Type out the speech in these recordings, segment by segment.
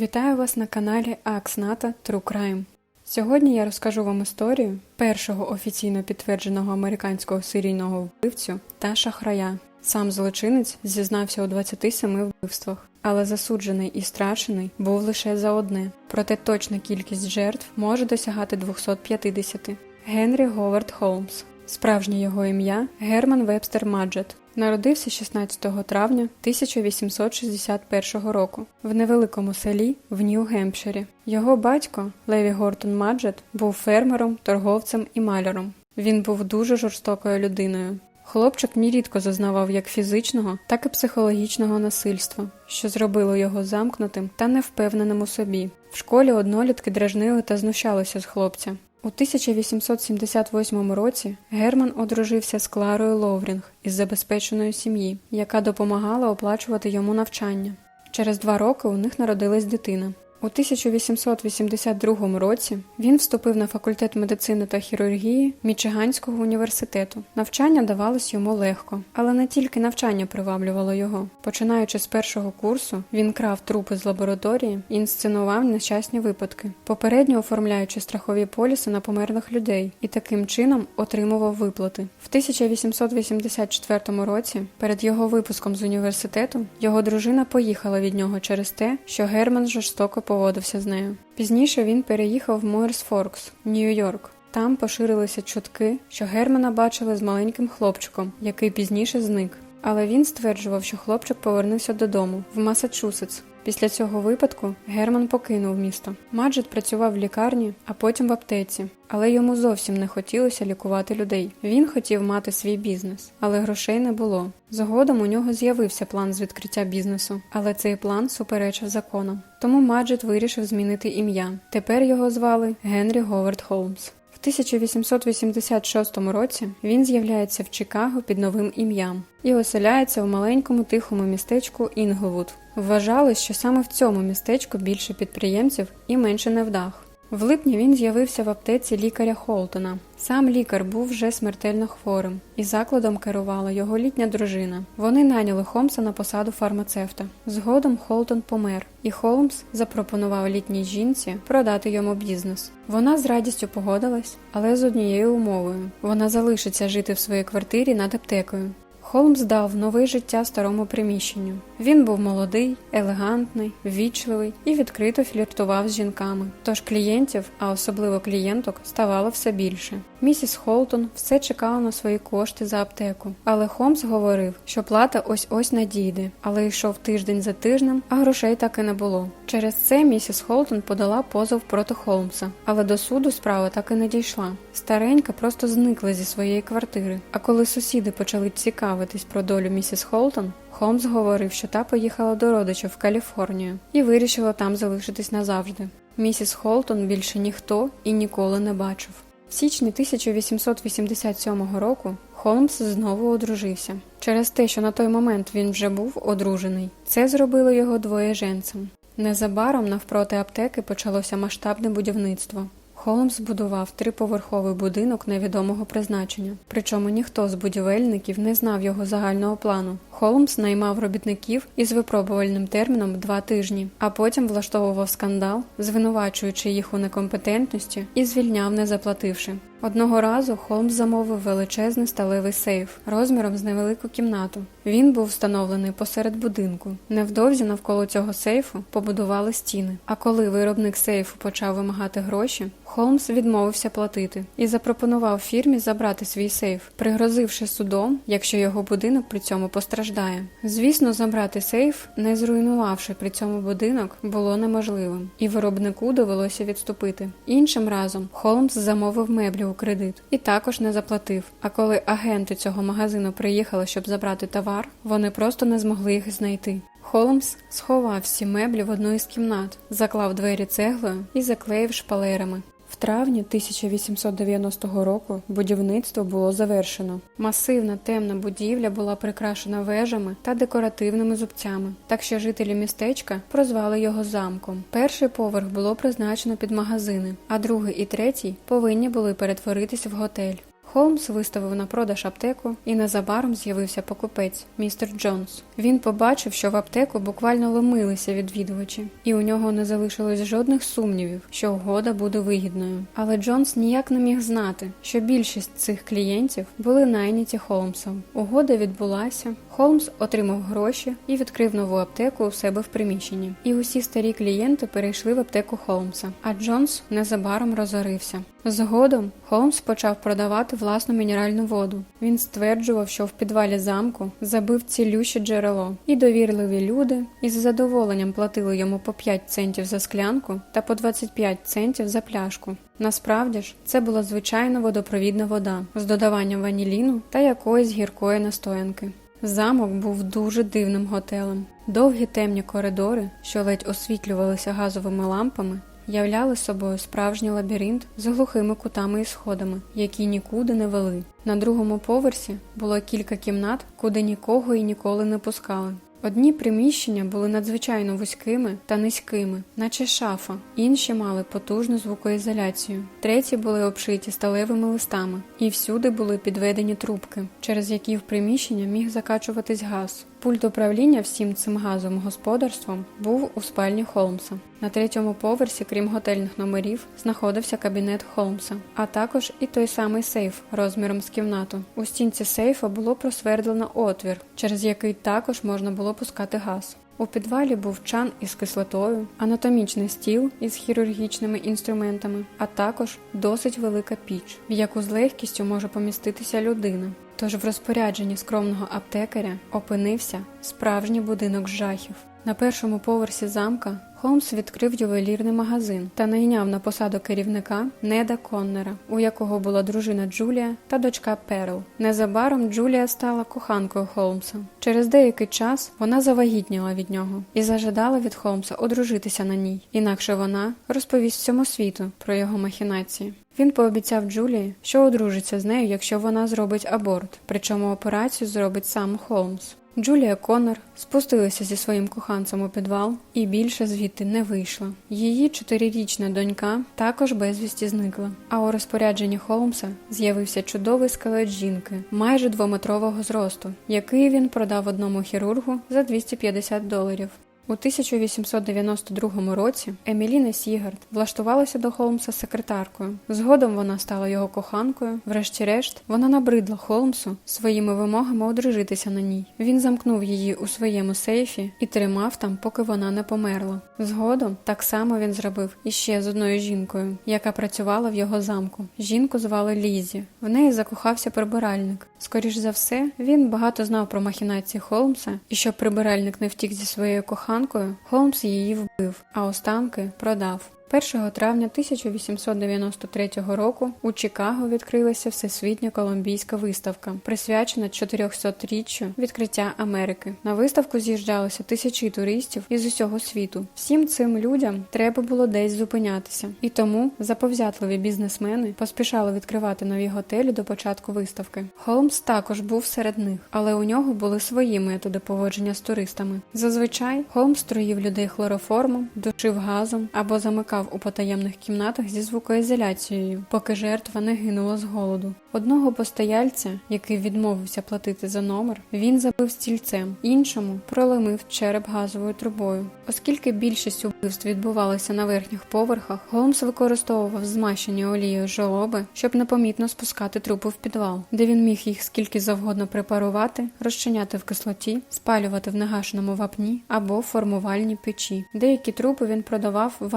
Вітаю вас на каналі Аксната True Crime. Сьогодні я розкажу вам історію першого офіційно підтвердженого американського серійного вбивцю та шахрая. Сам злочинець зізнався у 27 вбивствах, але засуджений і страчений був лише за одне. Проте точна кількість жертв може досягати 250. Генрі Говард Холмс. Справжнє його ім'я Герман Вебстер Маджет. Народився 16 травня 1861 року в невеликому селі в Нью-Гемпширі. Його батько Леві Гортон Маджет був фермером, торговцем і маляром. Він був дуже жорстокою людиною. Хлопчик нерідко зазнавав як фізичного, так і психологічного насильства, що зробило його замкнутим та невпевненим у собі. В школі однолітки дражнили та знущалися з хлопця. У 1878 році Герман одружився з Кларою Ловрінг із забезпеченої сім'ї, яка допомагала оплачувати йому навчання. Через два роки у них народилась дитина. У 1882 році він вступив на факультет медицини та хірургії Мічиганського університету. Навчання давалось йому легко, але не тільки навчання приваблювало його. Починаючи з першого курсу, він крав трупи з лабораторії і інсценував нещасні випадки, попередньо оформляючи страхові поліси на померлих людей, і таким чином отримував виплати. В 1884 році, перед його випуском з університету, його дружина поїхала від нього через те, що Герман жорстоко поводився з нею. Пізніше він переїхав в Моерс Форкс, Нью-Йорк. Там поширилися чутки, що Германа бачили з маленьким хлопчиком, який пізніше зник. Але він стверджував, що хлопчик повернувся додому в Масачусетс. Після цього випадку Герман покинув місто. Маджет працював в лікарні, а потім в аптеці, але йому зовсім не хотілося лікувати людей. Він хотів мати свій бізнес, але грошей не було. Згодом у нього з'явився план з відкриття бізнесу, але цей план суперечив законам. Тому Маджет вирішив змінити ім'я. Тепер його звали Генрі Говард Холмс. В 1886 році він з'являється в Чикаго під новим ім'ям і оселяється в маленькому тихому містечку Інглвуд. Вважали, що саме в цьому містечку більше підприємців і менше невдах. В липні він з'явився в аптеці лікаря Холтона. Сам лікар був вже смертельно хворим, і закладом керувала його літня дружина. Вони наняли Холмса на посаду фармацевта. Згодом Холтон помер, і Холмс запропонував літній жінці продати йому бізнес. Вона з радістю погодилась, але з однією умовою: вона залишиться жити в своїй квартирі над аптекою. Холмс дав нове життя старому приміщенню. Він був молодий, елегантний, ввічливий і відкрито фліртував з жінками. Тож клієнтів, а особливо клієнток, ставало все більше. Місіс Холтон все чекала на свої кошти за аптеку, але Холмс говорив, що плата ось ось надійде, але йшов тиждень за тижнем, а грошей так і не було. Через це місіс Холтон подала позов проти Холмса, але до суду справа так і не дійшла. Старенька просто зникла зі своєї квартири. А коли сусіди почали цікавитись про долю місіс Холтон, Холмс говорив, що та поїхала до родичів в Каліфорнію і вирішила там залишитись назавжди. Місіс Холтон більше ніхто і ніколи не бачив. В січні 1887 року Холмс знову одружився. Через те, що на той момент він вже був одружений, це зробило його двоєженцем. Незабаром навпроти аптеки почалося масштабне будівництво. Холмс збудував триповерховий будинок невідомого призначення, причому ніхто з будівельників не знав його загального плану. Холмс наймав робітників із випробувальним терміном два тижні, а потім влаштовував скандал, звинувачуючи їх у некомпетентності і звільняв, не заплативши. Одного разу Холмс замовив величезний сталевий сейф розміром з невелику кімнату. Він був встановлений посеред будинку. Невдовзі навколо цього сейфу побудували стіни. А коли виробник сейфу почав вимагати гроші, Холмс відмовився платити і запропонував фірмі забрати свій сейф, пригрозивши судом, якщо його будинок при цьому постраждає. Звісно, забрати сейф, не зруйнувавши при цьому будинок, було неможливим, і виробнику довелося відступити. Іншим разом Холмс замовив меблі у кредит і також не заплатив. А коли агенти цього магазину приїхали, щоб забрати товар, вони просто не змогли їх знайти. Холмс сховав всі меблі в одну із кімнат, заклав двері цеглою і заклеїв шпалерами. Травні 1890 року будівництво було завершено. Масивна темна будівля була прикрашена вежами та декоративними зубцями, так що жителі містечка прозвали його замком. Перший поверх було призначено під магазини, а другий і третій повинні були перетворитися в готель. Холмс виставив на продаж аптеку, і незабаром з'явився покупець, містер Джонс. Він побачив, що в аптеку буквально ломилися відвідувачі, і у нього не залишилось жодних сумнівів, що угода буде вигідною. Але Джонс ніяк не міг знати, що більшість цих клієнтів були найняті Холмсом. Угода відбулася. Холмс отримав гроші і відкрив нову аптеку у себе в приміщенні. І усі старі клієнти перейшли в аптеку Холмса. А Джонс незабаром розорився. Згодом Холмс почав продавати власну мінеральну воду. Він стверджував, що в підвалі замку забив цілюще джерело, і довірливі люди із задоволенням платили йому по 5 центів за склянку та по 25 центів за пляшку. Насправді ж, це була звичайна водопровідна вода з додаванням ваніліну та якоїсь гіркої настоянки. Замок був дуже дивним готелем. Довгі темні коридори, що ледь освітлювалися газовими лампами, являли собою справжній лабіринт з глухими кутами і сходами, які нікуди не вели. На другому поверсі було кілька кімнат, куди нікого і ніколи не пускали. Одні приміщення були надзвичайно вузькими та низькими, наче шафа, інші мали потужну звукоізоляцію, треті були обшиті сталевими листами, і всюди були підведені трубки, через які в приміщення міг закачуватись газ. Пульт управління всім цим газовим господарством був у спальні Холмса. На третьому поверсі, крім готельних номерів, знаходився кабінет Холмса, а також і той самий сейф розміром з кімнату. У стінці сейфа було просвердлено отвір, через який також можна було пускати газ. У підвалі був чан із кислотою, анатомічний стіл із хірургічними інструментами, а також досить велика піч, в яку з легкістю може поміститися людина. Тож в розпорядженні скромного аптекаря опинився справжній будинок жахів. На першому поверсі замка Холмс відкрив ювелірний магазин та найняв на посаду керівника Неда Коннера, у якого була дружина Джулія та дочка Перл. Незабаром Джулія стала коханкою Холмса. Через деякий час вона завагітніла від нього і зажадала від Холмса одружитися на ній, інакше вона розповість всьому світу про його махінації. Він пообіцяв Джулії, що одружиться з нею, якщо вона зробить аборт, причому операцію зробить сам Холмс. Джулія Конор спустилася зі своїм коханцем у підвал і більше звідти не вийшла. Її чотирирічна донька також безвісті зникла. А у розпорядженні Холмса з'явився чудовий скелет жінки, майже двометрового зросту, який він продав одному хірургу за 250 доларів. У 1892 році Еміліна Сігард влаштувалася до Холмса секретаркою. Згодом вона стала його коханкою. Врешті-решт, вона набридла Холмсу своїми вимогами одружитися на ній. Він замкнув її у своєму сейфі і тримав там, поки вона не померла. Згодом так само він зробив іще з одною жінкою, яка працювала в його замку. Жінку звали Лізі. В неї закохався прибиральник. Скоріш за все, він багато знав про махінації Холмса, і щоб прибиральник не втік зі своєю коханкою, Холмс її вбив, а останки продав. 1 травня 1893 року у Чикаго відкрилася Всесвітня Колумбійська виставка, присвячена 400-річчю відкриття Америки. На виставку з'їжджалися тисячі туристів із усього світу. Всім цим людям треба було десь зупинятися, і тому заповзятливі бізнесмени поспішали відкривати нові готелі до початку виставки. Холмс також був серед них, але у нього були свої методи поводження з туристами. Зазвичай Холмс троїв людей хлороформом, душив газом або замикав у потаємних кімнатах зі звукоізоляцією, поки жертва не гинула з голоду. Одного постояльця, який відмовився платити за номер, він забив стільцем, іншому проломив череп газовою трубою. Оскільки більшість убивств відбувалися на верхніх поверхах, Голмс використовував змащені олією жолоби, щоб непомітно спускати трупи в підвал, де він міг їх скільки завгодно препарувати, розчиняти в кислоті, спалювати в негашеному вапні або формувальні печі. Деякі трупи він продавав в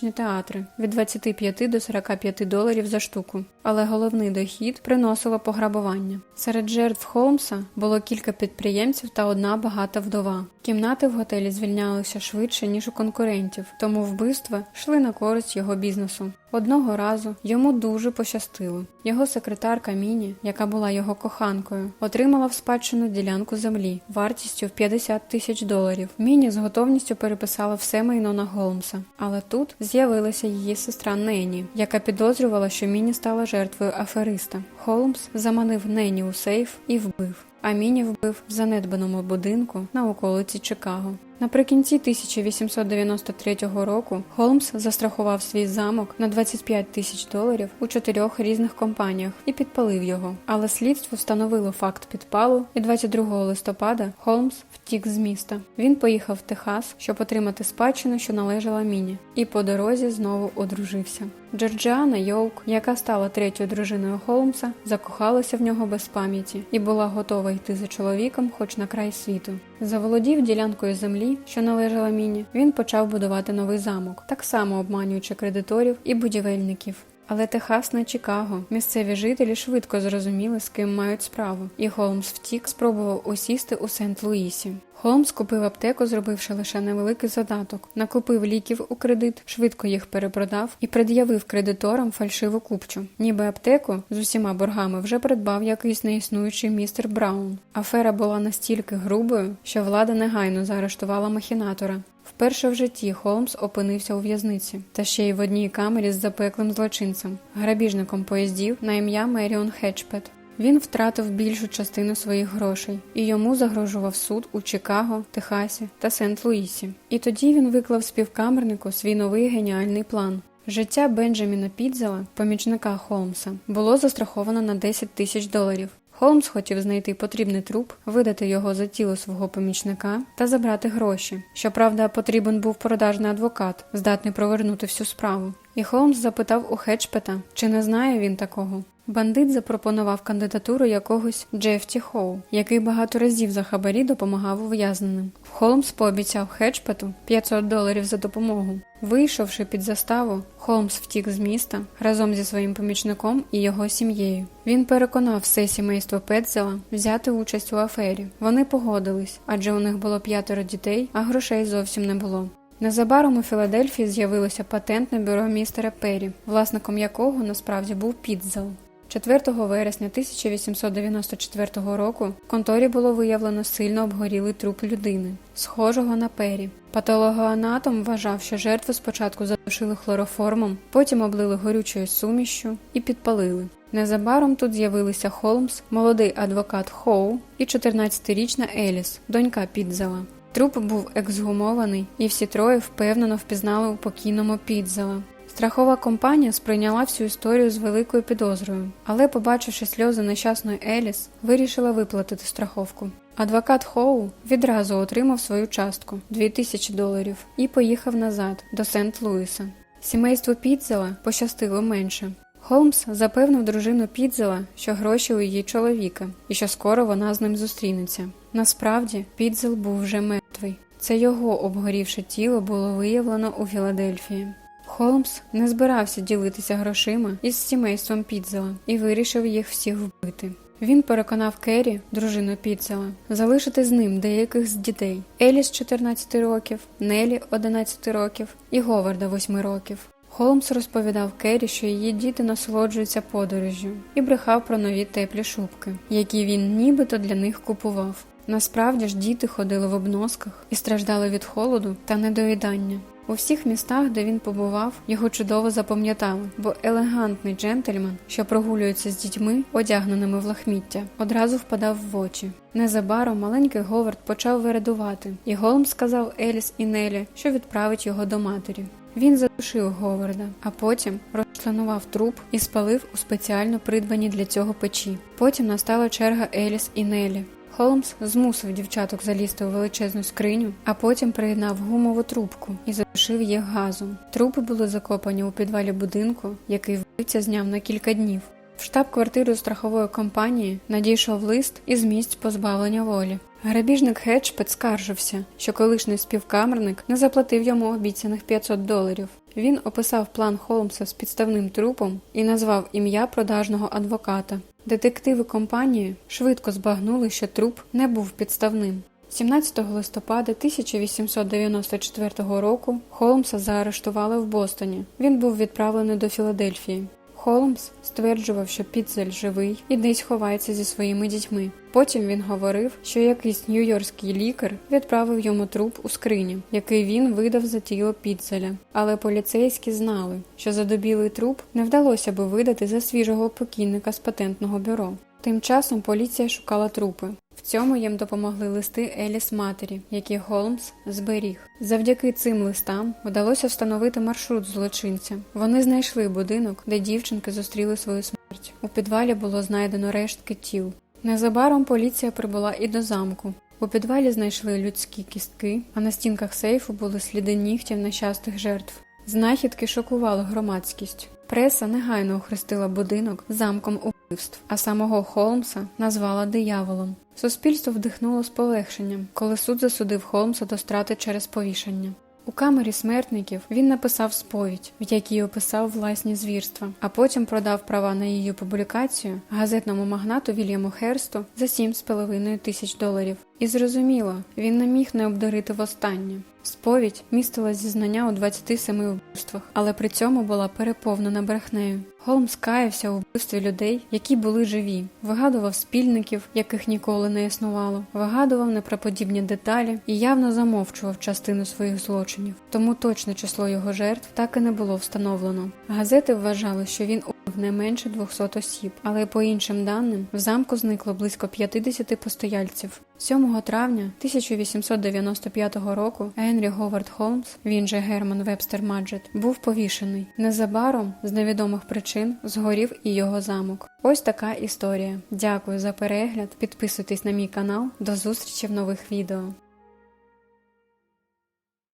анатомічні театри від 25 до 45 доларів за штуку. Але головний дохід приносило пограбування. Серед жертв Холмса було кілька підприємців та одна багата вдова. Кімнати в готелі звільнялися швидше, ніж у конкурентів, тому вбивства йшли на користь його бізнесу. Одного разу йому дуже пощастило. Його секретарка Міні, яка була його коханкою, отримала в спадщину ділянку землі вартістю в 50 тисяч доларів. Міні з готовністю переписала все майно на Голмса, але тут з'явилася її сестра Нені, яка підозрювала, що Міні стала жертвою афериста. Холмс заманив Нені у сейф і вбив. А Міні вбив в занедбаному будинку на околиці Чикаго. Наприкінці 1893 року Холмс застрахував свій замок на 25 тисяч доларів у чотирьох різних компаніях і підпалив його. Але слідство встановило факт підпалу, і 22 листопада Холмс втік з міста. Він поїхав в Техас, щоб отримати спадщину, що належала міні, і по дорозі знову одружився. Джорджіана Йоук, яка стала третьою дружиною Холмса, закохалася в нього без пам'яті і була готова йти за чоловіком, хоч на край світу. Заволодів ділянкою землі, що належала міні, він почав будувати новий замок, так само обманюючи кредиторів і будівельників. Але Техас не Чикаго. Місцеві жителі швидко зрозуміли, з ким мають справу, і Холмс втік, спробував осісти у Сент-Луїсі. Холмс купив аптеку, зробивши лише невеликий задаток, накупив ліків у кредит, швидко їх перепродав і пред'явив кредиторам фальшиву купчу. Ніби аптеку з усіма боргами вже придбав якийсь неіснуючий містер Браун. Афера була настільки грубою, що влада негайно заарештувала махінатора. Вперше в житті Холмс опинився у в'язниці, та ще й в одній камері з запеклим злочинцем, грабіжником поїздів на ім'я Меріон Хетчпет. Він втратив більшу частину своїх грошей, і йому загрожував суд у Чикаго, Техасі та Сент-Луїсі. І тоді він виклав співкамернику свій новий геніальний план. Життя Бенджаміна Підзела, помічника Холмса, було застраховано на 10 тисяч доларів. Холмс хотів знайти потрібний труп, видати його за тіло свого помічника та забрати гроші. Щоправда, потрібен був продажний адвокат, здатний провернути всю справу. І Холмс запитав у Хетчпета, чи не знає він такого. Бандит запропонував кандидатуру якогось Джефті Хоу, який багато разів за хабарі допомагав ув'язненим. Холмс пообіцяв Хетчпету 500 доларів за допомогу. Вийшовши під заставу, Холмс втік з міста разом зі своїм помічником і його сім'єю. Він переконав все сімейство Петзела взяти участь у афері. Вони погодились, адже у них було п'ятеро дітей, а грошей зовсім не було. Незабаром у Філадельфії з'явилося патентне бюро містера Перрі, власником якого насправді був Підзел. 4 вересня 1894 року в конторі було виявлено сильно обгорілий труп людини, схожого на пері. Патологоанатом вважав, що жертву спочатку задушили хлороформом, потім облили горючою сумішшю і підпалили. Незабаром тут з'явилися Холмс, молодий адвокат Хоу і 14-річна Еліс, донька Підзела. Труп був ексгумований, і всі троє впевнено впізнали у покійному Підзела. Страхова компанія сприйняла всю історію з великою підозрою, але, побачивши сльози нещасної Еліс, вирішила виплатити страховку. Адвокат Хоу відразу отримав свою частку 2000 доларів і поїхав назад до Сент-Луіса. Сімейству Підзела пощастило менше. Холмс запевнив дружину Підзела, що гроші у її чоловіка і що скоро вона з ним зустрінеться. Насправді, Підзел був вже мертвий. Це його обгорівше тіло було виявлено у Філадельфії. Холмс не збирався ділитися грошима із сімейством Підзела і вирішив їх всіх вбити. Він переконав Керрі, дружину Підзела, залишити з ним деяких з дітей: Еліс 14 років, Нелі 11 років і Говарда 8 років. Холмс розповідав Керрі, що її діти насолоджуються подорожжю, і брехав про нові теплі шубки, які він нібито для них купував. Насправді ж діти ходили в обносках і страждали від холоду та недоїдання. У всіх містах, де він побував, його чудово запам'ятали, бо елегантний джентльмен, що прогулюється з дітьми, одягненими в лахміття, одразу впадав в очі. Незабаром маленький Говард почав вередувати, і Голм сказав Еліс і Нелі, що відправить його до матері. Він задушив Говарда, а потім розчленував труп і спалив у спеціально придбаній для цього печі. Потім настала черга Еліс і Нелі. Холмс змусив дівчаток залізти у величезну скриню, а потім приєднав гумову трубку і задушив їх газом. Трупи були закопані у підвалі будинку, який вбивця зняв на кілька днів. В штаб-квартиру страхової компанії надійшов лист із місць позбавлення волі. Грабіжник Хедж скаржився, що колишній співкамерник не заплатив йому обіцяних 500 доларів. Він описав план Холмса з підставним трупом і назвав ім'я продажного адвоката. Детективи компанії швидко збагнули, що труп не був підставним. 17 листопада 1894 року Холмса заарештували в Бостоні. Він був відправлений до Філадельфії. Холмс стверджував, що Пітзель живий і десь ховається зі своїми дітьми. Потім він говорив, що якийсь нью-йоркський лікар відправив йому труп у скрині, який він видав за тіло Пітзеля. Але поліцейські знали, що задобілий труп не вдалося би видати за свіжого покійника з патентного бюро. Тим часом поліція шукала трупи. В цьому їм допомогли листи Еліс матері, які Голмс зберіг. Завдяки цим листам вдалося встановити маршрут злочинця. Вони знайшли будинок, де дівчинки зустріли свою смерть. У підвалі було знайдено рештки тіл. Незабаром поліція прибула і до замку. У підвалі знайшли людські кістки, а на стінках сейфу були сліди нігтів нещастих жертв. Знахідки шокували громадськість. Преса негайно охрестила будинок замком убивств, а самого Холмса назвала дияволом. Суспільство вдихнуло з полегшенням, коли суд засудив Холмса до страти через повішання. У камері смертників він написав сповідь, в якій описав власні звірства, а потім продав права на її публікацію газетному магнату Вільяму Херсту за 7,5 тисяч доларів. І зрозуміло, він не міг не обдарити востаннє. Сповідь містила зізнання у 27 вбивствах, але при цьому була переповнена брехнею. Холмс каявся у вбивстві людей, які були живі, вигадував спільників, яких ніколи не існувало, вигадував неправдоподібні деталі і явно замовчував частину своїх злочинів. Тому точне число його жертв так і не було встановлено. Газети вважали, що він не менше 200 осіб, але по іншим даним в замку зникло близько 50 постояльців. 7 травня 1895 року Генрі Говард Холмс, він же Герман Вебстер Маджет, був повішений. Незабаром з невідомих причин згорів і його замок. Ось така історія. Дякую за перегляд. Підписуйтесь на мій канал. До зустрічі в нових відео.